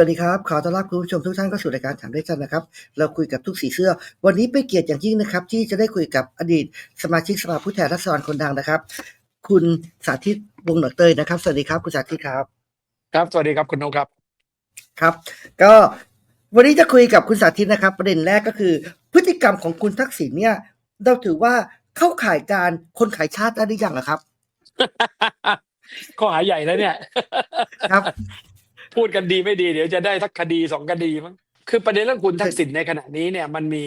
วัสดีครับ ขอต้อนรับคุณผู้ชมทุกท่านเข้าสู่รายการถามด้วยกันนะครับ เราคุยกับทุกสีเสื้อ วันนี้เป็นเกียรติอย่างยิ่งนะครับ ที่จะได้คุยกับอดีตสมาชิกสภาผู้แทนราษฎรคนดังนะครับ คุณสาธิตวงศ์หนวดเตยนะครับ สวัสดีครับคุณสาธิตครับ ครับ สวัสดีครับคุณนกครับครับ ก็วันนี้จะคุยกับคุณสาธิตนะครับ ประเด็นแรกก็คือ พฤติกรรมของคุณทักษิณเนี่ย เราถือว่าเข้าข่ายการคนขายชาติได้หรือยังอะครับข้อหาใหญ่แล้วเนี่ย ครับ พูดกันดีไม่ดีเดี๋ยวจะได้ทักคดีสองคดีมั้งคือประเด็นเรื่องคุณทักษิณในขณะนี้เนี่ยมันมี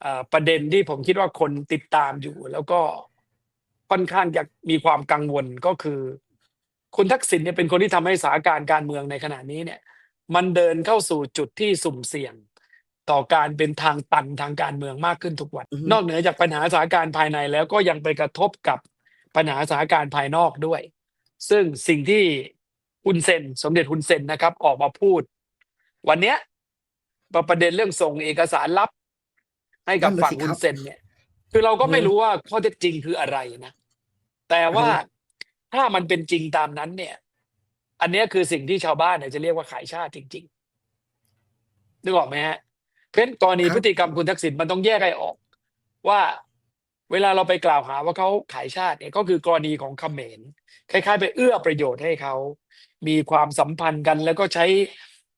เอ่อประเด็นที่ผมคิดว่าคนติดตามอยู่ แล้วก็ค่อนข้างจะมีความกังวลก็คือ คุณทักษิณเนี่ยเป็นคนที่ทำให้สถานการณ์การเมืองในขณะนี้เนี่ย มันเดินเข้าสู่จุดที่สุ่มเสี่ยง ต่อการเป็นทางตันทางการเมืองมากขึ้นทุกวันอือฮึนอกเหนือจากปัญหาสถานการณ์ภายในแล้วก็ยังไปกระทบกับปัญหาสถานการณ์ภายนอกด้วย ซึ่งสิ่งที่ ฮุนเซน สมเด็จฮุนเซนนะครับ ออกมาพูด วันเนี้ยประเด็นเรื่องส่งเอกสารลับ ให้กับนั่นน่ะฝั่งสิครับฮุนเซนเนี่ย คือเราก็ไม่อือฮึรู้ว่าข้อเท็จจริงคืออะไรนะ แต่ว่าอือฮึถ้ามันเป็นจริงตามนั้น เนี่ย อันเนี้ยคือสิ่งที่ชาวบ้านเนี่ยจะเรียกว่าขายชาติจริงๆนึกออกไหมฮะเพราะฉะนั้นกรณีครับพฤติกรรมคุณทักษิณมันต้องแยกให้ออก ว่าเวลาเราไปกล่าวหาว่าเขาขายชาติเนี่ยก็คือกรณีของเขมรคล้ายๆ ไปเอื้อประโยชน์ให้เขา มีความสัมพันธ์กันแล้วก็ใช้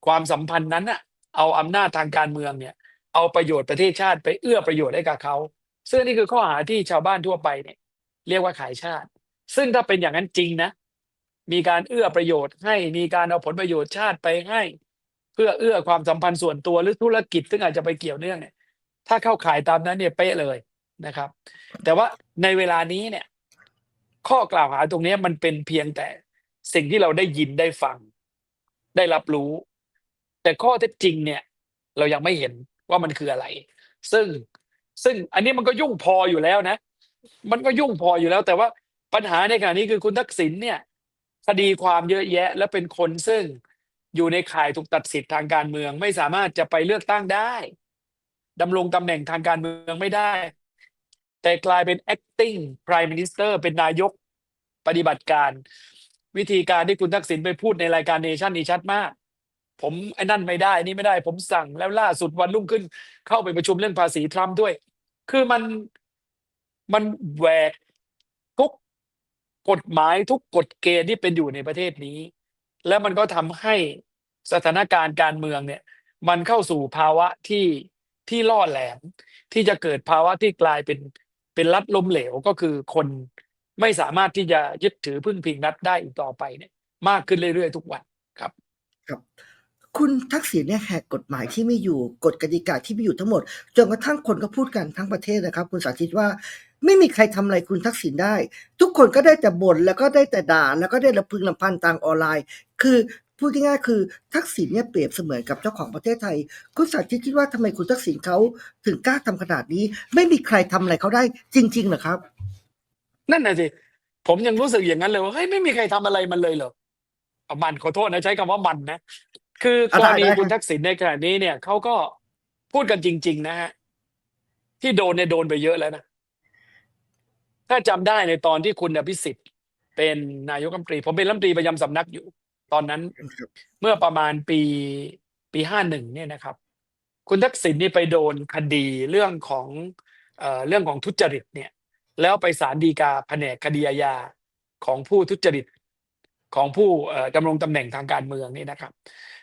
ความสัมพันธ์นั้นอะเอาอำนาจทางการเมืองเนี่ย เอาประโยชน์ประเทศชาติไปเอื้อประโยชน์ให้กับเขาซึ่งนี่คือข้อหาที่ชาวบ้านทั่วไปเนี่ย เรียกว่าขายชาติ ซึ่งถ้าเป็นอย่างนั้นจริงนะ มีการเอื้อประโยชน์ให้มีการเอาผลประโยชน์ชาติไปให้ เพื่อเอื้อความสัมพันธ์ส่วนตัวหรือธุรกิจ ซึ่งอาจจะไปเกี่ยวเนื่องเนี่ย ถ้าเข้าขายตามนั้นเนี่ยเป๊ะเลยนะครับ แต่ว่าในเวลานี้เนี่ย ข้อกล่าวหาตรงนี้มันเป็นเพียงแต่ สิ่งที่เราได้ยินได้ฟัง ได้รับรู้ แต่ข้อเท็จจริงเนี่ย เรายังไม่เห็นว่ามันคืออะไร ซึ่งซึ่งอันนี้มันก็ยุ่งพออยู่แล้วนะ มันก็ยุ่งพออยู่แล้ว แต่ว่าปัญหาในขณะนี้คือคุณทักษิณเนี่ย คดีความเยอะแยะ และเป็นคนซึ่งอยู่ในข่ายถูกตัดสิทธิ์ทางการเมือง ไม่สามารถจะไปเลือกตั้งได้ดำรงตำแหน่งทางการเมืองไม่ได้ แต่กลายเป็น acting prime minister เป็นนายกปฏิบัติการ วิธีการที่คุณทักษิณไปพูดในรายการเนชั่นนี่ชัดมาก ผมไอ้นั่นไม่ได้นี่ไม่ได้ ผมสั่งแล้วล่าสุดวันรุ่งขึ้น เข้าไปประชุมเรื่องภาษีทรัมป์ด้วย คือมันมันแหวกทุกกฎหมายทุกกฎเกณฑ์ที่เป็นอยู่ในประเทศนี้ แล้วมันก็ทำให้สถานการณ์การเมืองเนี่ย มันเข้าสู่ภาวะที่ที่ล่อแหลมที่จะเกิดภาวะที่กลายเป็นเป็นรัฐล้มเหลวก็คือคน ไม่สามารถที่จะยึดถือพึ่งพิงรัฐได้อีกต่อไปเนี่ย มากขึ้นเรื่อยๆทุกวันครับ ครับ คุณทักษิณเนี่ยแหกกฎหมายที่ไมีอยู่กฎกติกาที่ไมีอยู่ทั้งหมดจนกระทั่งคนก็พูดกันทั้งประเทศนะครับ คุณสาธิตว่าไม่มีใครทำอะไรคุณทักษิณได้ ทุกคนก็ได้แต่บ่นแล้วก็ได้แต่ด่าแล้วก็ได้ระพึงลำพันทางออนไลน์ คือพูดง่ายๆคือทักษิณเนี่ยเปรียบเสมือนกับเจ้าของประเทศไทย คุณสาธิตคิดว่าทำไมคุณทักษิณเขาถึงกล้าทำขนาดนี้ ไม่มีใครทำอะไรเขาได้จริงๆหรอครับ นั่นน่ะสิผมยังรู้สึกอย่างนั้นเลยว่าเฮ้ยไม่มีใครทำอะไรมันเลยเหรอเอามันขอโทษนะใช้คำว่ามันนะ คือกอะรได้ณีได้ คุณครับทักษิณในขณะนี้เนี่ยเขาก็พูดกันจริง ๆ นะฮะที่โดนเนี่ยโดนไปเยอะแล้วนะ ถ้าจำได้ในตอนที่คุณอภิสิทธิ์ เป็นนายกรัฐมนตรี ผมเป็นรัฐมนตรีประจำสำนักอยู่ ตอนนั้นเมื่อประมาณปีปีห้าหนึ่งเนี่ยนะครับ คุณทักษิณนี่ไปโดนคดีเรื่องของเอ่อเรื่องของทุจริตเนี่ย แล้วไปศาลฎีกาแผนกคดีอาญาของผู้ทุจริตของผู้ดำรงตำแหน่งทางการเมืองนี่นะครับ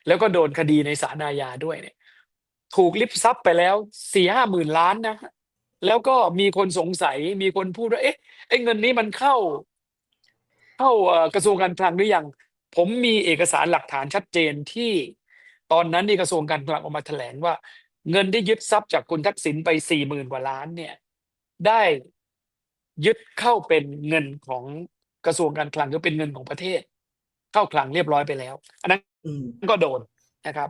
แล้วก็โดนคดีในศาลอาญาด้วยเนี่ย ถูกลิบทรัพย์ไปแล้วสี่ห้าหมื่นล้านนะแล้วก็มีคนสงสัยมีคนพูดว่าเอ๊ะไอ้เงินนี้มันเข้า เข้ากระทรวงการคลังหรือยังผมมีเอกสารหลักฐานชัดเจนที่ตอนนั้นที่กระทรวงการคลังออกมาแถลงว่า เงินที่ยึดทรัพย์จากคุณทักษิณไปสี่หมื่นกว่าล้านเนี่ย ได้ ยึดเข้าเป็นเงินของกระทรวงการคลังหรือเป็นเงินของประเทศ เข้าคลังเรียบร้อยไปแล้ว อันนั้นอืมก็โดนนะครับ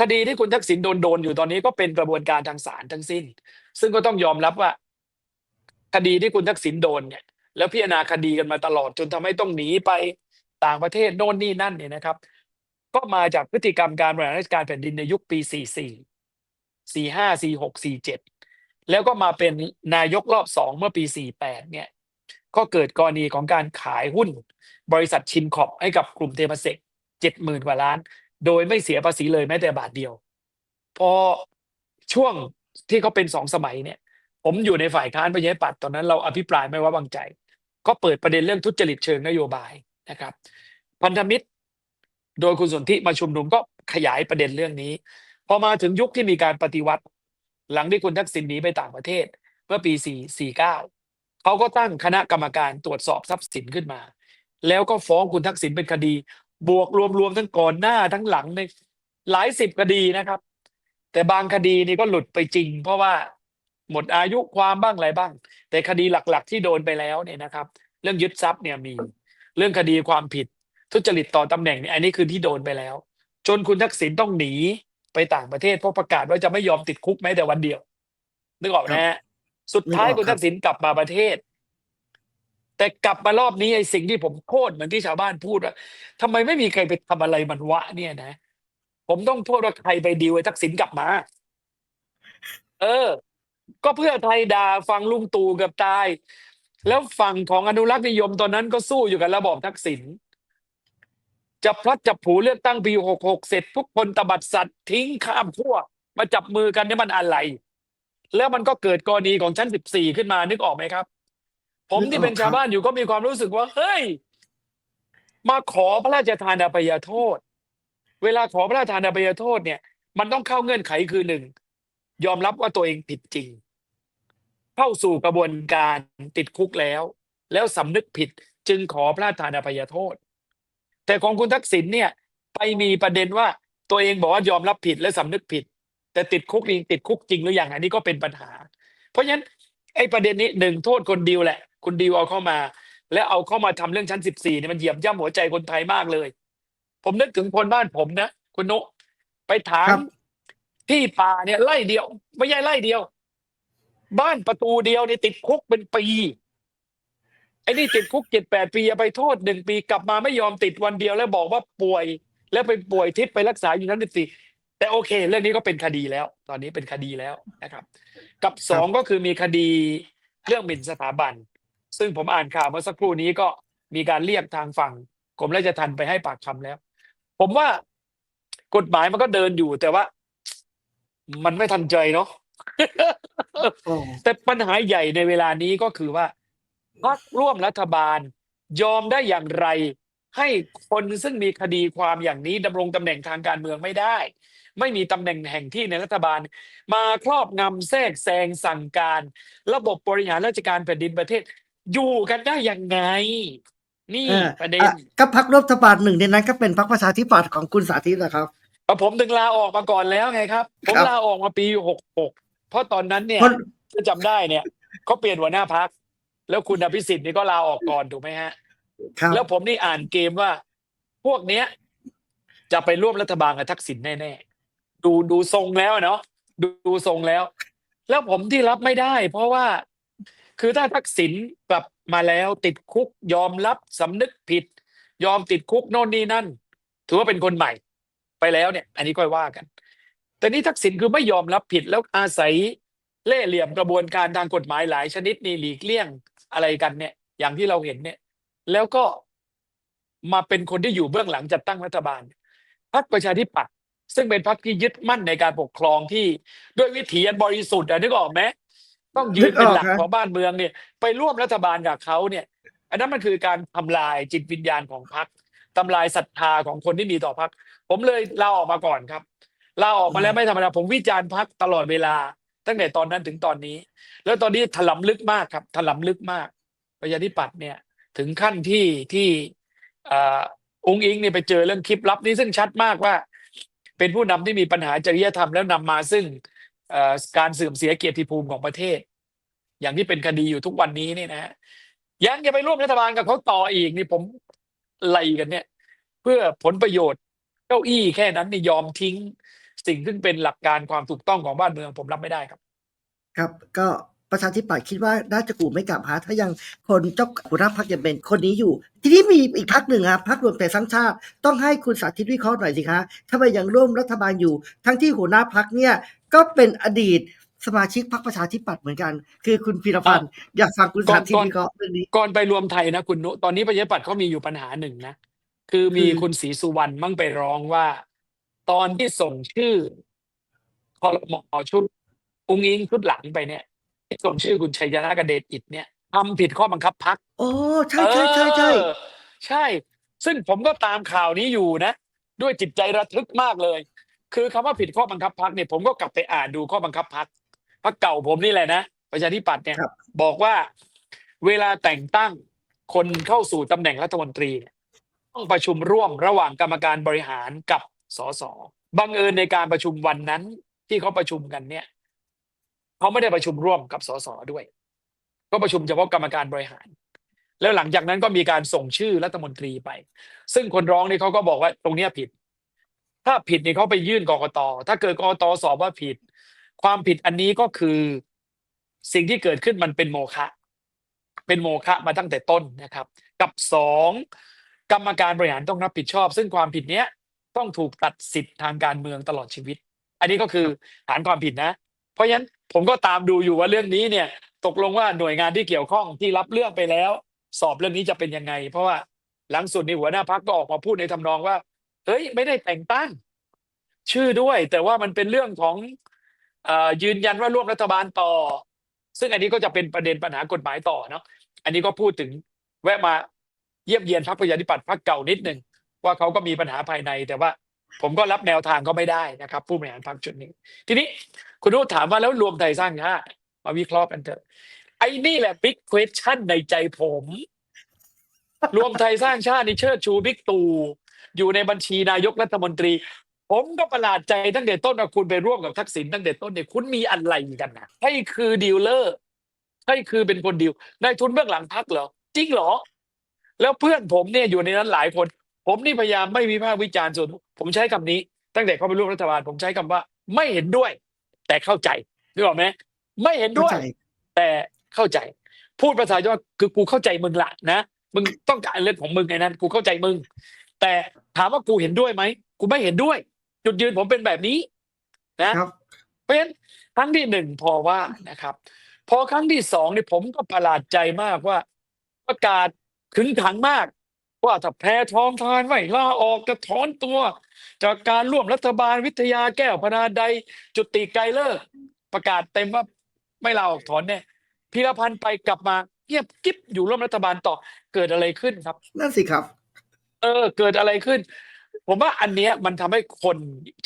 คดีที่คุณทักษิณโดนโดนอยู่ตอนนี้ก็เป็นกระบวนการทางศาลทั้งสิ้น ซึ่งก็ต้องยอมรับว่า คดีที่คุณทักษิณโดนเนี่ยแล้วพิจารณาคดีกันมาตลอดจนทำให้ต้องหนีไปต่างประเทศโน่นนี่นั่นเนี่ยนะครับ ก็มาจากพฤติกรรมการบริหารราชการแผ่นดินในยุคปี 44 45 46 47 แล้วก็มาเป็นนายกรอบสองเมื่อปี 48 เนี่ย ก็เกิดกรณีของการขายหุ้น บริษัทชินขอบให้กับกลุ่มเทมเซกเจ็ดหมื่นกว่าล้าน โดยไม่เสียภาษีเลยแม้แต่บาทเดียว พอช่วงที่เขาเป็นสองสมัยเนี่ย ผมอยู่ในฝ่ายค้านประชาธิปัตย์ตอนนั้นเราอภิปรายไม่ไว้วางใจ ก็เปิดประเด็นเรื่องทุจริตเชิงนโยบายนะครับ พันธมิตร โดยคุณสนธิมาชุมนุมก็ขยายประเด็นเรื่องนี้ พอมาถึงยุคที่มีการปฏิวัติ หลังที่คุณทักษิณหนีไปต่างประเทศเมื่อปี 449 เขาก็ตั้งคณะกรรมการตรวจสอบทรัพย์สินขึ้นมา แล้วก็ฟ้องคุณทักษิณเป็นคดี บวกรวมๆทั้งก่อนหน้าทั้งหลังในหลายสิบคดีนะครับ แต่บางคดีนี่ก็หลุดไปจริง เพราะว่าหมดอายุความบ้างอะไรบ้าง แต่คดีหลักๆ ที่โดนไปแล้วเนี่ยนะครับ เรื่องยึดทรัพย์เนี่ยมี เรื่องคดีความผิด ทุจริตต่อตำแหน่งเนี่ยอันนี้คือที่โดนไปแล้ว จนคุณทักษิณต้องหนี ไปต่างประเทศเพราะประกาศว่าจะไม่ยอมติดคุกแม้แต่วันเดียว นึกออกนะฮะสุดท้ายนึกออกคุณครับทักษิณกลับมาประเทศ แต่กลับมารอบนี้ไอ้สิ่งที่ผมโทษเหมือนที่ชาวบ้านพูดว่าทำไมไม่มีใครไปทำอะไรมันวะ เนี่ยนะ ผมต้องโทษว่าใครไปดีลไอ้ทักษิณกลับมา เออ ก็เพื่อไทยด่าฟังลุงตู่เกับตาย แล้วฝั่งของอนุรักษ์นิยมตอนนั้นก็สู้อยู่กับระบอบทักษิณ จะพลัดจับผูเลือกตั้งปีหกหกเสร็จทุกคนตบัดสัตว์ทิ้งข้ามขั้วมาจับมือกันนี่มันอะไร แล้วมันก็เกิดกรณีของชั้นสิบสี่ขึ้นมานึกออกไหมครับ ผมที่เป็นชาวบ้านอยู่ก็มีความรู้สึกว่า เฮ้ย มาขอพระราชทานอภัยโทษ เวลาขอพระราชทานอภัยโทษเนี่ย มันต้องเข้าเงื่อนไขคือหนึ่งยอมรับว่าตัวเองผิดจริง เข้าสู่กระบวนการติดคุกแล้ว แล้วสำนึกผิดจึงขอพระราชทานอภัยโทษ แต่ของคุณทักษิณเนี่ย ไปมีประเด็นว่าตัวเองบอกว่ายอมรับผิดและสำนึกผิด แต่ติดคุกจริงติดคุกจริงหรือยังอันนี้ก็เป็นปัญหา เพราะฉะนั้นไอ้ประเด็นนี้หนึ่งโทษคนดีลแหละ คุณดีลเอาเข้ามา แล้วเอาเข้ามาทำเรื่องชั้นสิบสี่เนี่ยมันเหยียบย่ำหัวใจคนไทยมากเลย ผมนึกถึงคนบ้านผมนะคุณนุไปถาครัมบที่ป่าเนี่ยไล่เดียว ไม่ใช่ไล่เดียว บ้านประตูเดียวเนี่ยติดคุกเป็นปี ไอ้นี่ติดคุกเจ็ดแปดปีเอาไปโทษหนึ่งปีกลับมาไม่ยอมติดวันเดียวแล้วบอกว่าป่วย แล้วไปป่วยทิพย์ไปรักษาอยู่ชั้นสิบสี่แต่โอเค เรื่องนี้ก็เป็นคดีแล้ว ตอนนี้เป็นคดีแล้วนะครับ กับสองก็คือมีคดีเรื่องหมิ่นสถาบัน ซึ่งผมอ่านข่าวเมื่อสักครู่นี้ก็มีการเรียกทางฝั่งกรมราชทัณฑ์ไปให้ปากคำแล้ว ผมว่ากฎหมายมันก็เดินอยู่แต่ว่า มันไม่ทันใจเนาะโอ้แต่ปัญหาใหญ่ในเวลานี้ก็คือว่า พรรคร่วมรัฐบาล ยอมได้อย่างไร ให้คนซึ่งมีคดีความอย่างนี้ดำรงตำแหน่งทางการเมืองไม่ได้ ไม่มีตำแหน่งแห่งที่ในรัฐบาล มาครอบงำแทรกแซงสั่งการ ระบบบริหารราชการแผ่นดินประเทศ อยู่กันได้ยังไง นี่เออประเด็น อะก็พักรัฐบาลหนึ่งในนั้นก็เป็นพักประชาธิปัตย์ของคุณสาธิตนะครับ เอาผมถึงลาออกมาก่อนแล้วไงครับ ผมครับ ลาออกมาปีหกหกเพราะตอนนั้นเนี่ยเพราะ ถ้าจำได้เนี่ยเขาเปลี่ยนหัวหน้าพัก แล้วคุณอภิสิทธิ์นี่ก็ลาออกก่อนถูกไหมฮะ ครับแล้วผมนี่อ่านเกมว่า พวกเนี้ย จะไปร่วมรัฐบาลกับทักษิณแน่ๆ ดูดูทรงแล้วเนาะดูดูทรงแล้ว แล้วผมที่รับไม่ได้ เพราะว่า คือถ้าทักษิณกลับมาแล้วติดคุกยอมรับสำนึกผิด ยอมติดคุกโน่นนี่นั่น ถือว่าเป็นคนใหม่ ไปแล้วเนี่ย อันนี้ก็ว่ากัน แต่นี่ทักษิณคือไม่ยอมรับผิดแล้วอาศัยเล่ห์เหลี่ยมกระบวนการทางกฎหมายหลายชนิดนี่หลีกเลี่ยง อะไรกันเนี่ย อย่างที่เราเห็นเนี่ย แล้วก็มาเป็นคนที่อยู่เบื้องหลังจัดตั้งรัฐบาลพรรคประชาธิปัตย์ซึ่งเป็นพรรคที่ยึดมั่นในการปกครองที่ด้วยวิถีอันบริสุทธิ์อะนึกออกไหมต้องยืนเป็นหลักนึกออกครับของบ้านเมืองเนี่ย ไปร่วมรัฐบาลกับเขาเนี่ย อันนั้นมันคือการทำลายจิตวิญญาณของพรรคทำลายศรัทธาของคนที่มีต่อพรรคผมเลยลาออกมาก่อนครับลาออกมาแล้วไม่ธรรมดาผมวิจารณ์พรรคตลอดเวลา ตั้งแต่ตอนนั้นถึงตอนนี้ แล้วตอนนี้ถลำลึกมากครับถลำลึกมากประชาธิปัตย์เนี่ยถึงขั้นที่ที่อองค์อิงเนี่ยไปเจอเรื่องคลิปลับนี้ซึ่งชัดมากว่า เป็นผู้นำที่มีปัญหาจริยธรรมแล้วนำมาซึ่งการเสื่อมเสียเกียรติภูมิของประเทศ อย่างที่เป็นคดีอยู่ทุกวันนี้นี่นะฮะยังจะไปร่วมรัฐบาลกับเขาต่ออีกนี่ผมไล่กันเนี่ย เพื่อผลประโยชน์เก้าอี้แค่นั้นนี่ยอมทิ้ง สิ่งซึ่งเป็นหลักการความถูกต้องของบ้านเมืองผมรับไม่ได้ครับ ครับ ก็ประชาธิปัตย์คิดว่าน่าจะกูไม่กลับหาถ้ายังคนเจ้าหัวหน้าพักยังเป็นคนนี้อยู่ ทีนี้มีอีกพักหนึ่งครับพักรวมแต่สร้างชาติ ต้องให้คุณสาธิตวิเคราะห์หน่อยสิคะทำไมยังร่วมรัฐบาลอยู่ ทั้งที่หัวหน้าพักเนี่ยก็เป็นอดีตสมาชิกพักประชาธิปัตย์เหมือนกัน คือคุณพีรพันธ์อยากฟังคุณสาธิตก่อนวิเคราะห์เรื่องนี้ก่อนไปรวมไทยนะคุณนุตอนนี้ประชาธิปัตย์เขามีอยู่ปัญหาหนึ่งนะคือมีคือคุณศรีสุวรรณมั่งไปร้องว่า ตอนที่ส่งชื่อคอรมอชุดอุ้งอิงชุดหลังไปเนี่ยที่ส่งชื่อคุณชัยชนะกบเดชอิดเนี่ยทำผิดข้อบังคับพักโอ้ใช่ใช่ใช่ใช่เออใช่ ซึ่งผมก็ตามข่าวนี้อยู่นะ ด้วยจิตใจระทึกมากเลย คือคำว่าผิดข้อบังคับพักเนี่ยผมก็กลับไปอ่านดูข้อบังคับพักพักเก่าผมนี่แหละนะประชาธิปัตย์เนี่ยครับบอกว่าเวลาแต่งตั้งคนเข้าสู่ตำแหน่งรัฐมนตรีเนี่ยต้องประชุมร่วมระหว่างกรรมการบริหารกับ สสบังเอิญในการประชุมวันนั้นที่เขาประชุมกันเนี่ยเขาไม่ได้ประชุมร่วมกับสสด้วย ก็ประชุมเฉพาะกรรมการบริหาร แล้วหลังจากนั้นก็มีการส่งชื่อรัฐมนตรีไป ซึ่งคนร้องนี่เขาก็บอกว่าตรงเนี้ยผิด ถ้าผิดนี่เขาไปยื่นกกตถ้าเกิดกกตสอบว่าผิด ความผิดอันนี้ก็คือสิ่งที่เกิดขึ้นมันเป็นโมฆะเป็นโมฆะมาตั้งแต่ต้นนะครับ กับสองกรรมการบริหารต้องรับผิดชอบ ซึ่งความผิดเนี้ย ต้องถูกตัดสิทธิ์ทางการเมืองตลอดชีวิต อันนี้ก็คือฐานความผิดนะ เพราะฉะนั้นผมก็ตามดูอยู่ว่าเรื่องนี้เนี่ย ตกลงว่าหน่วยงานที่เกี่ยวข้องที่รับเรื่องไปแล้ว สอบเรื่องนี้จะเป็นยังไง เพราะว่าหลังสุดในหัวหน้าพักก็ออกมาพูดในทำนองว่าเฮ้ยไม่ได้แต่งตั้ง ชื่อด้วย แต่ว่ามันเป็นเรื่องของเอ่อยืนยันว่าร่วมรัฐบาลต่อ ซึ่งอันนี้ก็จะเป็นประเด็นปัญหากฎหมายต่อเนาะอันนี้ก็พูดถึงแวะมาเยี่ยมเยียนพรรคประชาธิปัตย์พรรคเก่านิดหนึ่ง ว่าเขาก็มีปัญหาภายใน แต่ว่าผมก็รับแนวทางก็ไม่ได้นะครับ ผู้บริหารพรรคชุดนี้ ทีนี้คุณนุชถามว่าแล้วรวมไทยสร้างชาติมาวิเคราะห์กันเถอะ ไอ้นี่แหละ big question ในใจผม รวมไทยสร้างชาตินี่เชิดชูบิ๊กตู่อยู่ในบัญชีนายกรัฐมนตรี ผมก็ประหลาดใจตั้งแต่ต้นว่าคุณไปร่วมกับทักษิณตั้งแต่ต้นเนี่ยคุณมีอะไรกันนะให้คือดีลเลอร์ให้คือเป็นคนดีลนายทุนเบื้องหลังพักเหรอ จริงเหรอ แล้วเพื่อนผมเนี่ยอยู่ในนั้นหลายคน ผมนี่พยายามไม่วิพากษ์วิจารณ์ส่วน ผมใช้คำนี้ ตั้งแต่เข้าไปร่วมรัฐบาล ผมใช้คำว่า ไม่เห็นด้วย แต่เข้าใจนึกออกไหมไม่เห็นเข้าด้วยใจแต่เข้าใจ พูดภาษาย่อคือกูเข้าใจมึงละนะมึงต้องการเรื่องของมึงไงนั้น กูเข้าใจมึง แต่ถามว่ากูเห็นด้วยไหมกูไม่เห็นด้วย จุดยืนผมเป็นแบบนี้ นะครับเพราะฉะนั้นครั้งที่หนึ่งพอว่านะครับ พอครั้งที่สองนี่ผมก็ประหลาดใจมากว่า ประกาศขึงขังมาก ว่าถ้าแพ้ท้องทานไม่ลาออกจะถอนตัว จากการร่วมรัฐบาลวิทยาแก้วพนาใดจุติไกรเลิกษ์ประกาศเต็มว่าไม่ลาออกถอนแน่พีรพันธ์ไปกลับมาเงียบกิ๊บอยู่ร่วมรัฐบาลต่อเกิดอะไรขึ้นครับ นั่นสิครับ เออ เกิดอะไรขึ้น ผมว่าอันเนี้ยมันทำให้คน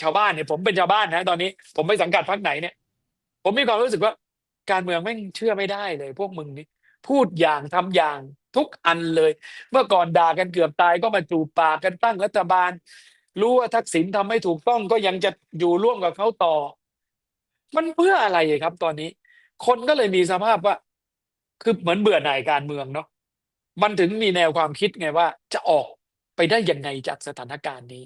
ชาวบ้านเนี่ยผมเป็นชาวบ้านนะตอนนี้ ผมไม่สังกัดพรรคไหนเนี่ย ผมมีความรู้สึกว่าการเมืองแม่งเชื่อไม่ได้เลย พวกมึงนี่ พูดอย่างทำอย่างทุกอันเลย เมื่อก่อนด่ากันเกือบตายก็มาจูบปากกันตั้งรัฐบาล รู้ว่าทักษิณทำไม่ถูกต้องก็ยังจะอยู่ร่วมกับเขาต่อ มันเพื่ออะไรครับ ตอนนี้ คนก็เลยมีสภาพว่า คือเหมือนเบื่อหน่ายการเมืองเนาะมันถึงมีแนวความคิดไงว่า จะออกไปได้ยังไงจากสถานการณ์นี้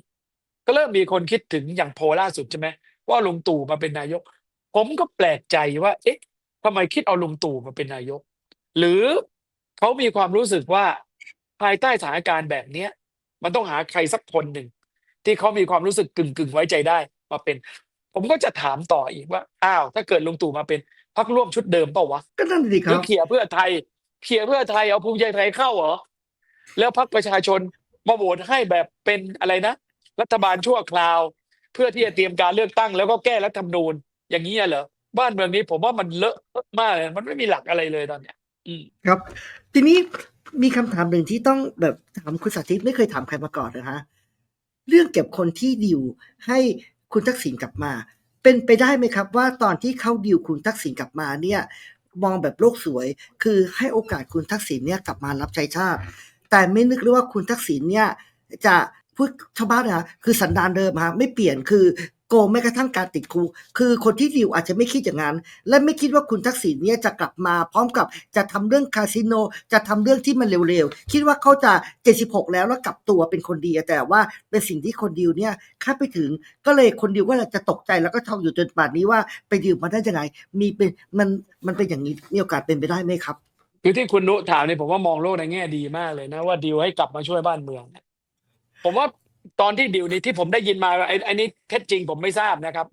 ก็เริ่มมีคนคิดถึงอย่างโพล่าสุดใช่ไหมว่าลุงตู่มาเป็นนายก ผมก็แปลกใจว่า เอ๊ะทำไมคิดเอาลุงตู่มาเป็นนายก หรือเขามีความรู้สึกว่าภายใต้สถานการณ์แบบเนี้ย มันต้องหาใครสักคนหนึ่ง ที่เขามีความรู้สึกกึ่งกึ่งๆไว้ใจได้มาเป็น ผมก็จะถามต่ออีกว่า อ้าว ถ้าเกิดลุงตู่มาเป็นพักร่วมชุดเดิมเปล่าวะก็นั่นสิหครืรัอบ เขี่ยเพื่อไทยเขี่ยเพื่อไทยเอาภูมิใจไทยเข้าเหรอแล้วพักประชาชนมาโหวตให้แบบเป็นอะไรนะ รัฐบาลชั่วคราว เพื่อที่จะเตรียมการเลือกตั้ง แล้วก็แก้รัฐธรรมนูญอย่างนี้เหรอบ้านเมืองนี้ผมว่ามันเลอะมากเลยมันไม่มีหลักอะไรเลยตอนเนี้ยอืม ครับ ทีนี้มีคำถามหนึ่งที่ต้องแบบถามคุณสาธิตไม่เคยถามใครมาก่อนนะฮะเรื่องเก็บคนที่ดิวให้คุณทักษิณกลับมา เป็นไปได้ไหมครับ ว่าตอนที่เขาดิวคุณทักษิณกลับมาเนี่ย มองแบบโลกสวย คือให้โอกาสคุณทักษิณเนี่ยกลับมารับใช้ชาติ แต่ไม่นึกเลยว่าคุณทักษิณเนี่ยจะพูดชาวบ้านนะคือสันดานเดิมฮะไม่เปลี่ยนคือ โกงแม้กระทั่งการติดคุกคือคนที่ดิวอาจจะไม่คิดอย่างนั้น และไม่คิดว่าคุณทักษิณเนี่ยจะกลับมา พร้อมกับจะทำเรื่องคาสิโน จะทำเรื่องที่มันเร็วๆ คิดว่าเขาจะ 76 แล้วแล้วกลับตัวเป็นคนดีแต่ว่าเป็นสิ่งที่คนดิวเนี่ยคาดไปถึงก็เลยคนดิวก็จะตกใจแล้วก็ช็อกอยู่จนป่านนี้ว่าไปดิวมาได้ยังไงมีเป็นมันมันเป็นอย่างนี้มีโอกาสเป็นไปได้ไหมครับ คือที่คุณนุถามเนี่ยผมว่ามองโลกในแง่ดีมากเลยนะว่าดีลให้กลับมาช่วยบ้านเมืองผมว่า ตอนที่ดีลนี้ที่ผมได้ยินมาไอ้ไอ้นี้เท็จจริงผมไม่ทราบนะครับ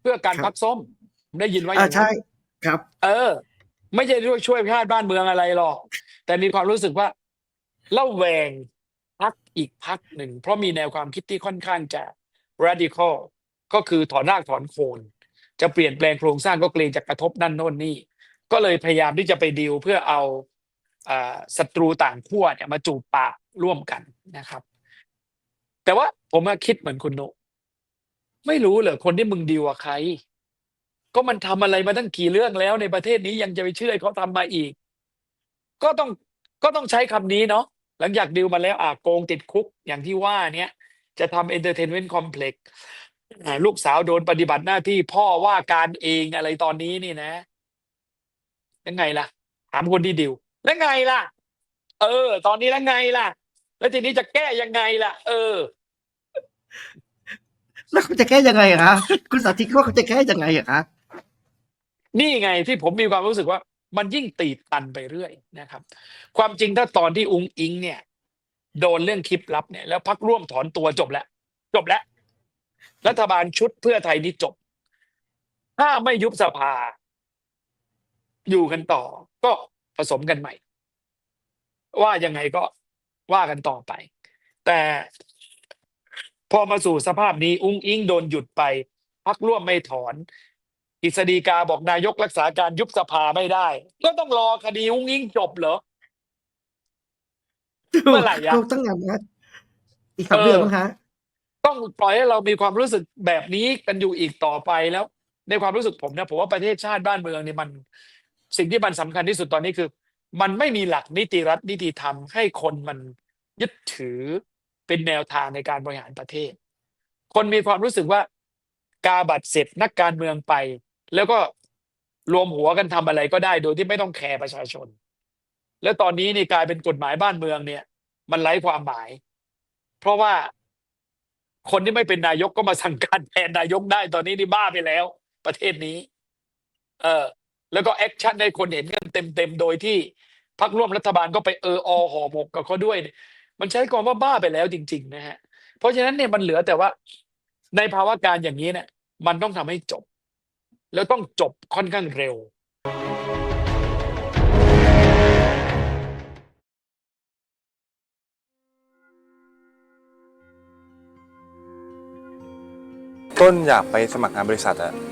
เพื่อการครับ พักส้มผมได้ยินว่าออ่าย่างนั้นใช่ครับ เออ ไม่ใช่ด้วยช่วยชาติบ้านเมืองอะไรหรอก แต่มีความรู้สึกว่าเล่าแวงพักอีกพักหนึ่ง เพราะมีแนวความคิดที่ค่อนข้างจะ radical ก็คือถอนรากถอนโคน จะเปลี่ยนแปลงโครงสร้างก็เกรงจะกระทบนั่นโน่นนี่ ก็เลยพยายามที่จะไปดีลเพื่อเอาอ่าศัตรูต่างขั้วเนี่ยมาจูบปากร่วมกันนะครับ แต่ว่าผมอะคิดเหมือนคุณโนไม่รู้เหรอคนที่มึงดีลกับใคร ก็มันทำอะไรมาตั้งกี่เรื่องแล้วในประเทศนี้ยังจะไปเชื่อเขาทำมาอีก ก็ต้องก็ต้องใช้คำนี้เนาะหลังจากดีลมาแล้วอะโกงติดคุกอย่างที่ว่าเนี้ยจะทำเอนเตอร์เทนเมนต์คอมเพล็กซ์ลูกสาวโดนปฏิบัติหน้าที่พ่อว่าการเองอะไรตอนนี้นี่นะ ยังไงล่ะ ถามคนที่ดิว แล้วไงล่ะ เออ ตอนนี้แล้วไงล่ะ แล้วทีนี้จะแก้ยังไงล่ะ เออ แล้วเขาจะแก้ยังไงอะคะคุณสาธิตว่าเขาจะแก้ยังไงอะคะนี่ไงที่ผมมีความรู้สึกว่า มันยิ่งตีบตันไปเรื่อยนะครับ ความจริงถ้าตอนที่อุงอิง เนี่ย โดนเรื่องคลิปลับเนี่ย แล้วพักร่วมถอนตัวจบแล้ว จบแล้ว รัฐบาลชุดเพื่อไทยนี่จบ ถ้าไม่ยุบสภา อยู่กันต่อ ก็ผสมกันใหม่ ว่ายังไงก็ ว่ากันต่อไป แต่พอมาสู่สภาพนี้อุ้งอิงโดนหยุดไปพักร่วมไม่ถอนกฤษฎีกาบอกนายกรักษาการยุบสภาไม่ได้ ก็ต้องรอคดีอุ้งอิงจบเหรอ เมื่อไหร่อะ ถูกตั้งนานนะอีกสามเดือนมั้งคะต้องปล่อยให้เรามีความรู้สึกแบบนี้กันอยู่อีกต่อไปแล้ว ในความรู้สึกผมนะผมว่าประเทศชาติบ้านเมืองเนี่ยมัน สิ่งที่มันสำคัญที่สุดตอนนี้คือ มันไม่มีหลักนิติรัฐนิติธรรมให้คนมันยึดถือเป็นแนวทางในการบริหารประเทศ คนมีความรู้สึกว่ากาบัตรเสร็จนักการเมืองไป แล้วก็รวมหัวกันทำอะไรก็ได้โดยที่ไม่ต้องแคร์ประชาชน แล้วตอนนี้นี่กลายเป็นกฎหมายบ้านเมืองเนี่ย มันไร้ความหมาย เพราะว่าคนที่ไม่เป็นนายกก็มาสั่งการแทนนายกได้ ตอนนี้นี่บ้าไปแล้ว ประเทศนี้ เออ แล้วก็แอคชั่นให้คนเห็นกันเต็มๆโดยที่พรรคร่วมรัฐบาลก็ไปเอออห่อหมกกับเขาด้วยเนี่ยมันใช้คำว่าบ้าไปแล้วจริง ๆ นะฮะ เพราะฉะนั้นเนี่ยมันเหลือแต่ว่าในภาวะการอย่างนี้เนี่ยมันต้องทำให้จบ แล้วต้องจบค่อนข้างเร็วต้นอยากไปสมัครงานบริษัทอะ